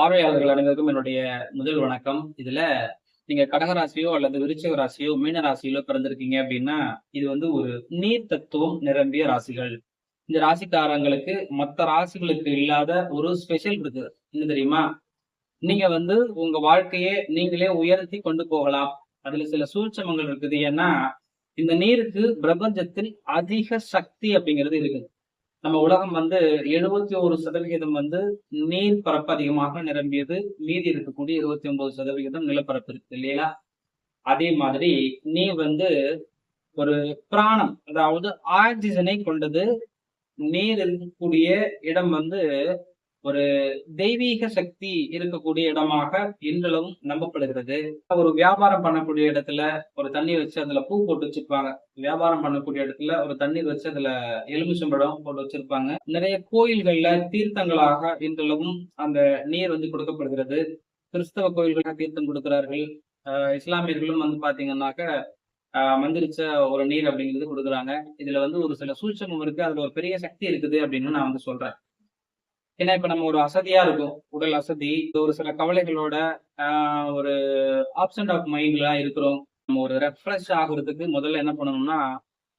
பார்வையாளர்கள் அனைவருக்கும் என்னுடைய முதல் வணக்கம். இதுல நீங்க கடகராசியோ அல்லது விருச்சிக ராசியோ மீன ராசியிலோ பிறந்திருக்கீங்க அப்படின்னா இது வந்து ஒரு நீர் தத்துவம் நிரம்பிய ராசிகள். இந்த ராசிக்காரங்களுக்கு மற்ற ராசிகளுக்கு இல்லாத ஒரு ஸ்பெஷல் இருக்கு. என்ன தெரியுமா? நீங்க வந்து உங்க வாழ்க்கையே நீங்களே உயர்த்தி கொண்டு போகலாம். அதுல சில சூழ்ச்சமங்கள் இருக்குது. ஏன்னா இந்த நீருக்கு பிரபஞ்சத்தில் அதிக சக்தி அப்படிங்கிறது இருக்குது. நம்ம உலகம் வந்து எழுபத்தி ஒரு சதவிகிதம் வந்து நீர் பரப்பு அதிகமாக நிரம்பியது. மீதி இருக்கக்கூடிய இருபத்தி ஒன்பது சதவிகிதம் நிலப்பரப்பு இருக்கு இல்லையா? அதே மாதிரி நீர் வந்து ஒரு பிராணம் அதாவது ஆக்சிஜனை கொண்டது. நீர் இருக்கக்கூடிய இடம் வந்து ஒரு தெய்வீக சக்தி இருக்கக்கூடிய இடமாக இன்றளவும் நம்பப்படுகிறது. ஒரு வியாபாரம் பண்ணக்கூடிய இடத்துல ஒரு தண்ணி வச்சு அதுல பூ போட்டு வச்சிருப்பாங்க. வியாபாரம் பண்ணக்கூடிய இடத்துல ஒரு தண்ணீர் வச்சு அதுல எலுமிச்சம்பழம் போட்டு வச்சிருப்பாங்க. நிறைய கோயில்கள்ல தீர்த்தங்களாக இன்றளவும் அந்த நீர் வந்து கொடுக்கப்படுகிறது. கிறிஸ்தவ கோயில்களாக தீர்த்தம் கொடுக்கிறார்கள். ஆஹ் இஸ்லாமியர்களும் வந்து பாத்தீங்கன்னாக்க ஆஹ் மந்திரிச்ச ஒரு நீர் அப்படிங்கிறது கொடுக்குறாங்க. இதுல வந்து ஒரு சில சூழ்ச்சமும் இருக்கு. அதுல ஒரு பெரிய சக்தி இருக்குது அப்படின்னு நான் வந்து சொல்றேன். ஏன்னா இப்ப நம்ம ஒரு அசதியா இருக்கும். உடல் அசதி ஒரு சில கவலைகளோட ஒரு ஆப்சண்ட் ஆஃப் மைண்ட்ல இருக்கிறோம். நம்ம ஒரு ரெஃப்ரெஷ் ஆகுறதுக்கு முதல்ல என்ன பண்ணணும்னா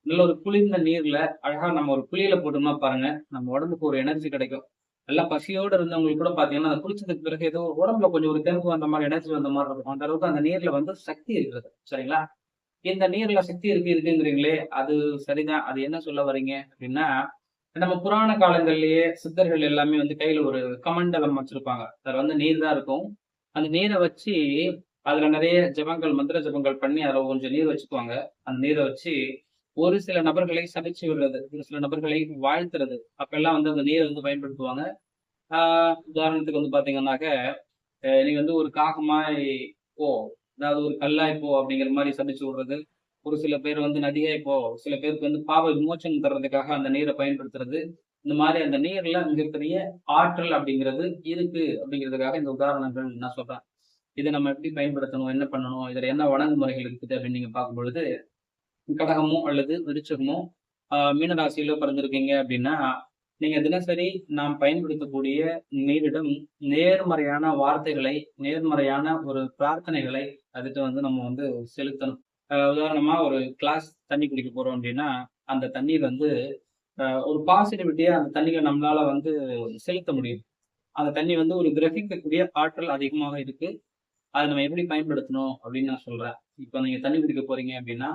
நல்ல ஒரு குளிர்ந்த நீர்ல அழகா நம்ம ஒரு குளியல போட்டோம்னா பாருங்க நம்ம உடம்புக்கு ஒரு எனர்ஜி கிடைக்கும். நல்லா பசியோடு இருந்தவங்களுக்கு கூட பாத்தீங்கன்னா அந்த குளிச்சதுக்கு பிறகு ஏதோ உடம்புல கொஞ்சம் ஒரு தெம்பு வந்த மாதிரி எனர்ஜி வந்த மாதிரி இருக்கும். அந்த அளவுக்கு அந்த நீர்ல வந்து சக்தி இருக்கிறது. சரிங்களா? இந்த நீர்ல சக்தி இருக்கு இருக்குங்கிறீங்களே அது சரிதான். அது என்ன சொல்ல வர்றீங்க அப்படின்னா நம்ம புராண காலங்கள்லயே சித்தர்கள் எல்லாமே வந்து கையில ஒரு கமண்டலம் வச்சிருப்பாங்க. அதுல வந்து நீர் தான் இருக்கும். அந்த நீரை வச்சு அதுல நிறைய ஜபங்கள் மந்திர ஜபங்கள் பண்ணி அதுல கொஞ்சம் நீர் வச்சுக்குவாங்க. அந்த நீரை வச்சு ஒரு சில நபர்களை சமைச்சு விடுறது ஒரு சில நபர்களை வாழ்த்துறது. அப்பெல்லாம் வந்து அந்த நீரை வந்து பயன்படுத்துவாங்க. ஆஹ் உதாரணத்துக்கு வந்து பாத்தீங்கன்னாக்க நீ வந்து ஒரு காகமாய் போ அதாவது ஒரு கல்லாய் போ அப்படிங்கிற மாதிரி சமைச்சு விடுறது. ஒரு சில பேர் வந்து நதியா இப்போ சில பேருக்கு வந்து பாவ விமோச்சனம் தர்றதுக்காக அந்த நீரை பயன்படுத்துறது. இந்த மாதிரி அந்த நீர்ல மிகப்பெரிய ஆற்றல் அப்படிங்கிறது இருக்கு அப்படிங்கிறதுக்காக இந்த உதாரணங்கள் நான் சொல்றேன். இதை நம்ம எப்படி பயன்படுத்தணும் என்ன பண்ணணும் இதுல என்ன வணங்குமுறைகள் இருக்குது அப்படின்னு நீங்க பார்க்கும் பொழுது கடகமோ அல்லது விருச்சகமோ ஆஹ் மீனராசியில பிறந்திருக்கீங்க அப்படின்னா நீங்க தினசரி நாம் பயன்படுத்தக்கூடிய நீரிடம் நேர்மறையான வார்த்தைகளை நேர்மறையான ஒரு பிரார்த்தனைகளை அதுக்கு வந்து நம்ம வந்து செலுத்தணும். உதாரணமா ஒரு கிளாஸ் தண்ணி குடிக்க போறோம் அப்படின்னா அந்த தண்ணீர் வந்து ஒரு பாசிட்டிவிட்டியா அந்த தண்ணியை நம்மளால வந்து செலுத்த முடியும். அந்த தண்ணி வந்து ஒரு கிரகிக்கக்கூடிய ஆற்றல் அதிகமாக இருக்கு. அதை நம்ம எப்படி பயன்படுத்தணும் அப்படின்னு நான் சொல்றேன். இப்போ நீங்க தண்ணி குடிக்க போறீங்க அப்படின்னா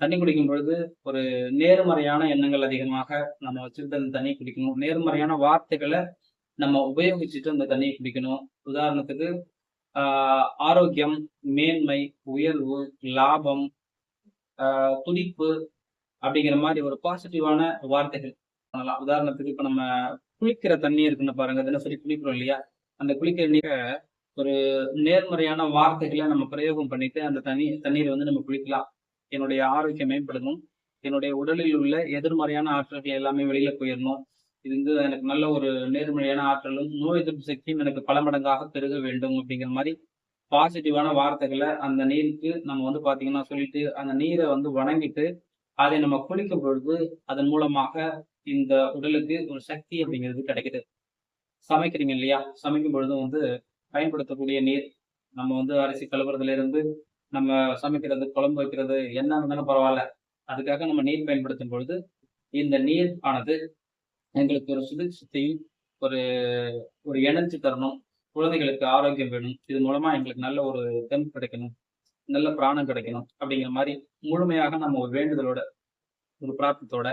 தண்ணி குடிக்கும் பொழுது ஒரு நேர்மறையான எண்ணங்கள் அதிகமாக நம்ம வச்சுட்டு அந்த தண்ணி குடிக்கணும். நேர்மறையான வார்த்தைகளை நம்ம உபயோகிச்சுட்டு அந்த தண்ணியை குடிக்கணும். உதாரணத்துக்கு ஆரோக்கியம் மேன்மை உயர்வு லாபம் துடிப்பு அப்படிங்கிற மாதிரி ஒரு பாசிட்டிவான வார்த்தைகள் பண்ணலாம் உதாரணத்துக்கு இப்போ நம்ம குளிக்கிற தண்ணி இருக்குன்னு பாருங்க தினசரி குளிக்கிறோம் இல்லையா? அந்த குளிக்கிற நீரை ஒரு நேர்மறையான வார்த்தைகளை நம்ம பிரயோகம் பண்ணிட்டு அந்த தண்ணி தண்ணீரை வந்து நம்ம குளிக்கலாம். என்னுடைய ஆரோக்கியம் மேம்படணும். என்னுடைய உடலில் உள்ள எதிர்மறையான ஆற்றல்கள் எல்லாமே வெளியில போயிடணும். இது வந்து எனக்கு நல்ல ஒரு நேர்மறையான ஆற்றலும் நோய் எதிர்ப்பு சக்தியும் எனக்கு பல மடங்காக பெருக வேண்டும் அப்படிங்கிற மாதிரி பாசிட்டிவான வார்த்தைகளை அந்த நீருக்கு நம்ம வந்து பார்த்தீங்கன்னா சொல்லிட்டு அந்த நீரை வந்து வணங்கிட்டு அதை நம்ம குளிக்கும் பொழுது அதன் மூலமாக இந்த உடலுக்கு ஒரு சக்தி அப்படிங்கிறது கிடைக்குது. சமைக்கிறீங்க இல்லையா? சமைக்கும் பொழுதும் வந்து பயன்படுத்தக்கூடிய நீர் நம்ம வந்து அரிசி கழுவுறதுல இருந்து நம்ம சமைக்கிறது குழம்பு வைக்கிறது என்ன இருந்தாலும் பரவாயில்ல. அதுக்காக நம்ம நீர் பயன்படுத்தும் பொழுது இந்த நீர் ஆனது எங்களுக்கு ஒரு சுபிட்சத்தையும் ஒரு ஒரு எனர்ஜி தரணும். குழந்தைகளுக்கு ஆரோக்கியம் வேணும். இது மூலமா எங்களுக்கு நல்ல ஒரு தெம்பு கிடைக்கணும். நல்ல பிராணம் கிடைக்கணும் அப்படிங்கிற மாதிரி முழுமையாக நம்ம ஒரு வேண்டுதலோட ஒரு பிரார்த்தத்தோட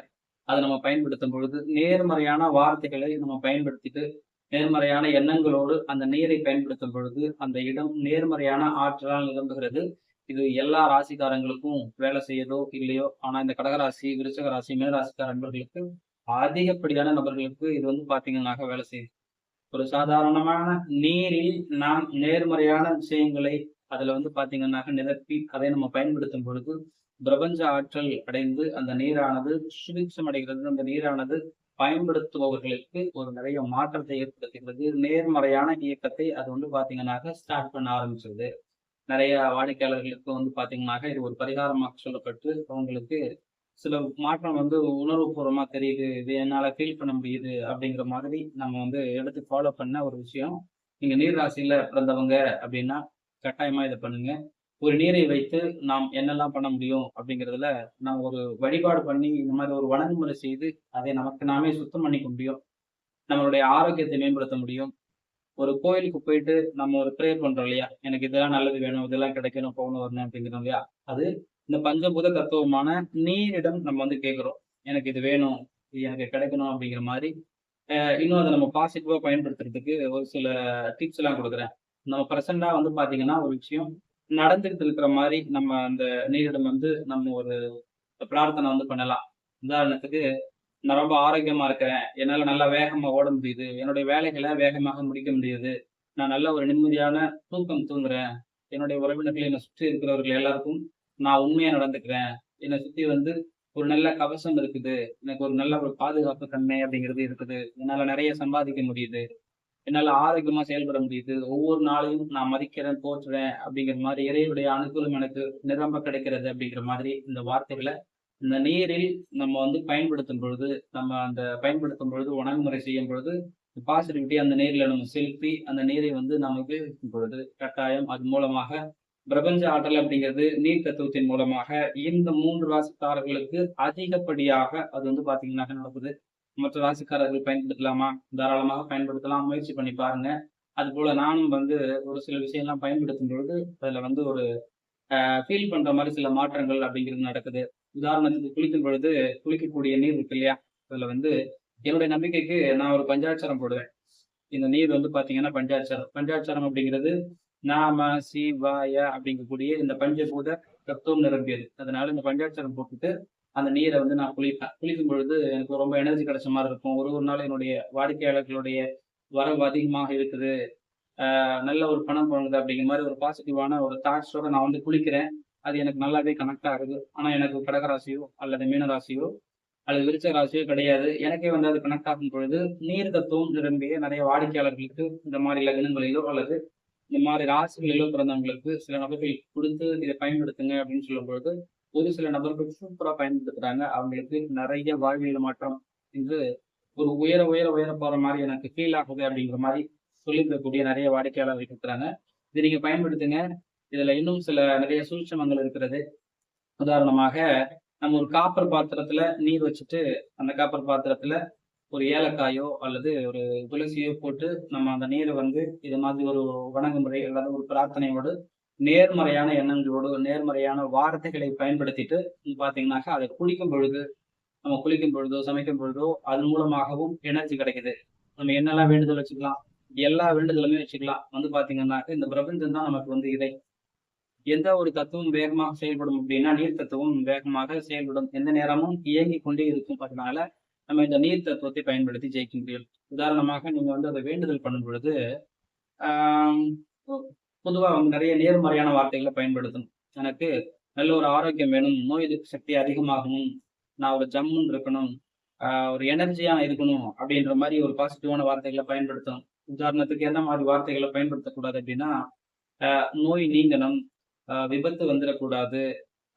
அதை நம்ம பயன்படுத்தும் பொழுது நேர்மறையான வார்த்தைகளை நம்ம பயன்படுத்திட்டு நேர்மறையான எண்ணங்களோடு அந்த நீரை பயன்படுத்தும் பொழுது அந்த இடம் நேர்மறையான ஆற்றலால் நிரம்புகிறது. இது எல்லா ராசிக்காரங்களுக்கும் வேலை செய்யதோ இல்லையோ ஆனா இந்த கடகராசி விருச்சக ராசி மீனராசிக்கார நண்பர்களுக்கு அதிகப்படியான நபர்களுக்கு இது வந்து பாத்தீங்கன்னாக்க வேலை செய்யுது. ஒரு சாதாரணமான நீரில் நாம் நேர்மறையான விஷயங்களை அதுல வந்து பாத்தீங்கன்னாக்க நிரப்பி அதை நம்ம பயன்படுத்தும் பொழுது பிரபஞ்ச ஆற்றல் அடைந்து அந்த நீரானது சுபிக்ஷம் அடைகிறது. அந்த நீரானது பயன்படுத்துபவர்களுக்கு ஒரு நிறைய மாற்றத்தை ஏற்படுத்துகிறது. நேர்மறையான இயக்கத்தை அது வந்து பாத்தீங்கன்னாக்க ஸ்டார்ட் பண்ண ஆரம்பிச்சிருது. நிறைய வாடிக்கையாளர்களுக்கு வந்து பாத்தீங்கன்னாக்க இது ஒரு பரிகாரமாக சொல்லப்பட்டு அவங்களுக்கு சில மாற்றம் வந்து உணர்வுபூர்வமா தெரியுது. இது என்னால ஃபீல் பண்ண முடியுது அப்படிங்கிற மாதிரி நம்ம வந்து எடுத்து ஃபாலோ பண்ண ஒரு விஷயம். நீங்க நீர்ராசியில பிறந்தவங்க அப்படின்னா கட்டாயமா இதை பண்ணுங்க. ஒரு நீரை வைத்து நாம் என்னெல்லாம் பண்ண முடியும் அப்படிங்கிறதுல நாம் ஒரு வழிபாடு பண்ணி இந்த மாதிரி ஒரு வணங்குமுறை செய்து அதை நமக்கு நாமே சுத்தம் பண்ணிக்க முடியும். நம்மளுடைய ஆரோக்கியத்தை மேம்படுத்த முடியும். ஒரு கோயிலுக்கு போயிட்டு நம்ம ஒரு ப்ரேயர் பண்றோம் இல்லையா? எனக்கு இதெல்லாம் நல்லது வேணும் இதெல்லாம் கிடைக்கணும் போகணும் வரணும் அப்படிங்கிறோம் இல்லையா? அது இந்த பஞ்சபூத தத்துவமான நீரிடம் நம்ம வந்து கேட்குறோம் எனக்கு இது வேணும் இது எனக்கு கிடைக்கணும் அப்படிங்கிற மாதிரி. இன்னும் அதை நம்ம பாசிட்டிவாக பயன்படுத்துறதுக்கு ஒரு சில டிப்ஸ் எல்லாம் கொடுக்குறேன். நம்ம ப்ரெசண்டாக வந்து பார்த்தீங்கன்னா ஒரு விஷயம் நடந்துகிட்டு இருக்கிற மாதிரி நம்ம அந்த நீரிடம் வந்து நம்ம ஒரு பிரார்த்தனை வந்து பண்ணலாம். உதாரணத்துக்கு நான் ரொம்ப ஆரோக்கியமா இருக்கிறேன். என்னால் நல்லா வேகமாக ஓட முடியுது. என்னுடைய வேலைகளை வேகமாக முடிக்க முடியுது. நான் நல்ல ஒரு நிம்மதியான தூக்கம் தூங்குறேன். என்னுடைய உறவினர்கள் என்னை சுற்றி இருக்கிறவர்கள் எல்லாருக்கும் நான் உண்மையா நடந்துக்கிறேன். என்னை சுத்தி வந்து ஒரு நல்ல கவசம் இருக்குது. எனக்கு ஒரு நல்ல ஒரு பாதுகாப்பு தன்மை அப்படிங்கிறது இருக்குது. என்னால நிறைய சம்பாதிக்க முடியுது. என்னால ஆரோக்கியமா செயல்பட முடியுது. ஒவ்வொரு நாளையும் நான் மதிக்கிறேன் போற்றுறேன் அப்படிங்கிற மாதிரி இறைவனுடைய அனுகூலம் எனக்கு நிரம்ப கிடைக்கிறது அப்படிங்கிற மாதிரி இந்த வார்த்தைகளை இந்த நீரில் நம்ம வந்து பயன்படுத்தும் பொழுது நம்ம அந்த பயன்படுத்தும் பொழுது உணவுமுறை செய்யும் பொழுது பாசிட்டிவிட்டி அந்த நீரில் நம்ம செலுத்தி அந்த நீரை வந்து நமக்கு பொழுது கட்டாயம் அது மூலமாக பிரபஞ்ச ஆற்றல் அப்படிங்கிறது நீர் தத்துவத்தின் மூலமாக இந்த மூன்று ராசிக்காரர்களுக்கு அதிகப்படியாக அது வந்து பாத்தீங்கன்னா நடக்குது. மற்ற ராசிக்காரர்கள் பயன்படுத்தலாமா? தாராளமாக பயன்படுத்தலாம். முயற்சி பண்ணி பாருங்க. அது போல நானும் வந்து ஒரு சில விஷயம்லாம் பயன்படுத்தும் பொழுது அதுல வந்து ஒரு ஃபீல் பண்ற மாதிரி சில மாற்றங்கள் அப்படிங்கிறது நடக்குது. உதாரணத்துக்கு குளிக்கும் பொழுது குளிக்கக்கூடிய நீர் இருக்கு இல்லையா? அதுல வந்து என்னுடைய நம்பிக்கைக்கு நான் ஒரு பஞ்சாட்சரம் போடுவேன். இந்த நீர் வந்து பாத்தீங்கன்னா பஞ்சாட்சரம். பஞ்சாட்சரம் அப்படிங்கிறது நாம சிவாய அப்படிங்கக்கூடிய இந்த பஞ்சபூத தத்துவம் நிரம்பியது. அதனால இந்த பஞ்சாட்சரம் போட்டுட்டு அந்த நீரை வந்து நான் குளிப்பேன் குளிக்கும் பொழுது எனக்கு ரொம்ப எனர்ஜி கிடைச்ச மாதிரி இருக்கும். ஒரு ஒரு நாள் என்னுடைய வாடிக்கையாளர்களுடைய வரவு அதிகமாக இருக்குது. நல்ல ஒரு பணம் போனது அப்படிங்கிற மாதிரி ஒரு பாசிட்டிவான ஒரு தாட்ஸோட நான் வந்து குளிக்கிறேன். அது எனக்கு நல்லாவே கனெக்ட் ஆகுது. ஆனா எனக்கு கடகராசியோ அல்லது மீனராசியோ அல்லது விருச்ச ராசியோ கிடையாது. எனக்கே வந்து அது கனெக்ட் ஆகும் பொழுது நீர் தத்துவம் நிரம்பிய நிறைய வாடிக்கையாளர்களுக்கு இந்த மாதிரி லக்னங்களிலோ அல்லது இந்த மாதிரி ராசிகளிலோ பிறந்தவங்களுக்கு சில நபர்கள் கொடுத்து இதை பயன்படுத்துங்க அப்படின்னு சொல்லும் பொழுது ஒரு சில நபர்கள் சூப்பராக பயன்படுத்துறாங்க. அவங்களுக்கு நிறைய வாழ்வியல் மாற்றம் என்று ஒரு உயர உயர உயர போகிற மாதிரி எனக்கு ஃபீல் ஆகுது அப்படிங்கிற மாதிரி சொல்லியிருக்கக்கூடிய நிறைய வாடிக்கையாளர்கள் இருக்கிறாங்க இதை நீங்கள் பயன்படுத்துங்க. இதில் இன்னும் சில நிறைய சூட்சமங்கள் இருக்கிறது. உதாரணமாக நம்ம ஒரு காப்பர் பாத்திரத்தில் நீர் வச்சுட்டு அந்த காப்பர் பாத்திரத்தில் ஒரு ஏலக்காயோ அல்லது ஒரு துளசியோ போட்டு நம்ம அந்த நீரை வந்து இது மாதிரி ஒரு வணங்குமுறை அல்லது ஒரு பிரார்த்தனையோடு நேர்மறையான எண்ணங்களோடு நேர்மறையான வார்த்தைகளை பயன்படுத்திட்டு பார்த்தீங்கன்னாக்கா அதை குளிக்கும் பொழுது நம்ம குளிக்கும் பொழுதோ சமைக்கும் பொழுதோ அதன் மூலமாகவும் எனர்ஜி கிடைக்குது. நம்ம என்னெல்லாம் வேண்டுதல் வச்சுக்கலாம்? எல்லா வேண்டுதலுமே வச்சுக்கலாம். வந்து பார்த்தீங்கன்னாக்க இந்த பிரபஞ்சம் தான் நமக்கு வந்து இதை எந்த ஒரு தத்துவம் வேகமாக செயல்படும் அப்படின்னா நீர் தத்துவம் வேகமாக செயல்படும். எந்த நேரமும் இயங்கி கொண்டே இருக்கும். அதனால நம்ம இந்த நீர் தத்துவத்தை பயன்படுத்தி ஜெயிக்க முடியும் உதாரணமாக நீங்க வந்து அதை வேண்டுதல் பண்ணும் பொழுது பொதுவாக அவங்க நிறைய நேர்மறையான வார்த்தைகளை பயன்படுத்தணும். எனக்கு நல்ல ஒரு ஆரோக்கியம் வேணும் நோய் எதிர்ப்பு சக்தி அதிகமாகணும் நான் ஒரு ஜம்முன்னு இருக்கணும் ஒரு எனர்ஜியா இருக்கணும் அப்படின்ற மாதிரி ஒரு பாசிட்டிவான வார்த்தைகளை பயன்படுத்தணும். உதாரணத்துக்கு எந்த மாதிரி வார்த்தைகளை பயன்படுத்தக்கூடாது அப்படின்னா நோய் நீங்கணும் விபத்து வந்துடக்கூடாது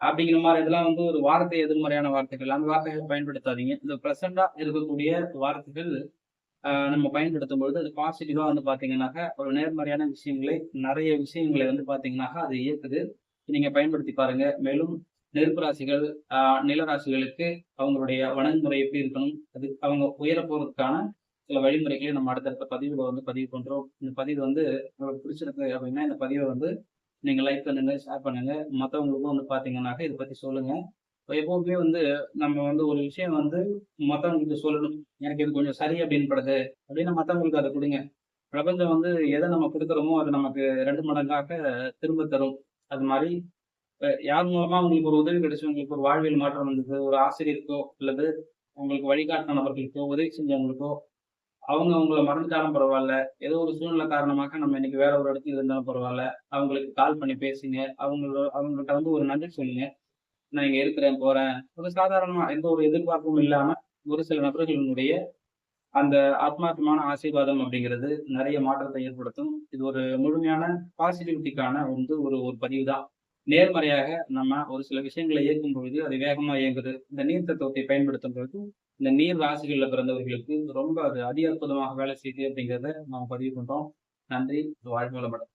அப்படிங்கிற மாதிரி இதெல்லாம் வந்து ஒரு வார்த்தை எதிர்மறையான வார்த்தைகள். அந்த வார்த்தைகள் பயன்படுத்தாதீங்க. இந்த ப்ரெசண்டா இருக்கக்கூடிய வார்த்தைகள் ஆஹ் நம்ம பயன்படுத்தும் பொழுது அது பாசிட்டிவா வந்து பாத்தீங்கன்னாக்கா ஒரு நேர்மறையான விஷயங்களை நிறைய விஷயங்களை வந்து பாத்தீங்கன்னாக்கா அது இயக்குது. நீங்க பயன்படுத்தி பாருங்க. மேலும் நெருப்பு ராசிகள் ஆஹ் நிலராசிகளுக்கு அவங்களுடைய வணங்குமுறை எப்படி இருக்கணும்? அது அவங்க உயர போறதுக்கான சில வழிமுறைகளை நம்ம அடுத்தடுத்த பதிவுல வந்து பதிவு பண்றோம். இந்த பதிவு வந்து உங்களுக்கு பிடிச்சிருக்கு அப்படின்னா இந்த பதிவை வந்து நீங்கள் லைக் பண்ணுங்கள் ஷேர் பண்ணுங்கள் மற்றவங்களுக்கும் வந்து பாத்தீங்கன்னாக்கா இதை பற்றி சொல்லுங்கள் இப்போ எப்போவுமே வந்து நம்ம வந்து ஒரு விஷயம் வந்து மற்றவங்களுக்கு சொல்லணும். எனக்கு இது கொஞ்சம் சரி அப்படின்னு படுது. அப்படின்னா மற்றவங்களுக்கு அதை கொடுங்க. பிரபஞ்சம் வந்து எதை நம்ம கொடுக்குறோமோ அது நமக்கு ரெண்டு மடங்காக திரும்ப தரும். அது மாதிரி யார் மூலமாக உங்களுக்கு ஒரு உதவி கிடைச்சி உங்களுக்கு ஒரு வாழ்வியல் மாற்றம் வந்தது ஒரு ஆசிரியருக்கோ அல்லது உங்களுக்கு வழிகாட்டின நபர்களுக்கோ உதவி செஞ்சவங்களுக்கோ அவங்க அவங்கள மறந்துட்டாலும் பரவாயில்ல. ஏதோ ஒரு சூழ்நிலை காரணமாக நம்ம இன்னைக்கு வேற ஒரு இடத்துக்கு இருந்தாலும் பரவாயில்ல. அவங்களுக்கு கால் பண்ணி பேசுங்க. அவங்கள அவங்கள்ட்ட வந்து ஒரு நன்றி சொல்லுங்க. நான் இங்க இருக்கிறேன் போறேன். ஒரு சாதாரணமா எந்த ஒரு எதிர்பார்ப்பும் இல்லாம ஒரு சில நபர்களினுடைய அந்த ஆத்மார்த்தமான ஆசீர்வாதம் அப்படிங்கிறது நிறைய மாற்றத்தை ஏற்படுத்தும். இது ஒரு முழுமையான பாசிட்டிவிட்டிக்கான வந்து ஒரு ஒரு பதிவு தான் நேர்மறையாக நம்ம ஒரு சில விஷயங்களை இயக்கும் பொழுது அது வேகமா இயங்குது. இந்த நீர் தத்துவத்தை பயன்படுத்தும் பொழுது இந்த நீர் ராசிகளில் பிறந்தவர்களுக்கு ரொம்ப அது அதி அற்புதமாக வேலை செய்யுது அப்படிங்கிறத நம்ம பதிவு பண்றோம். நன்றி. வாழ்க வளமுடன்.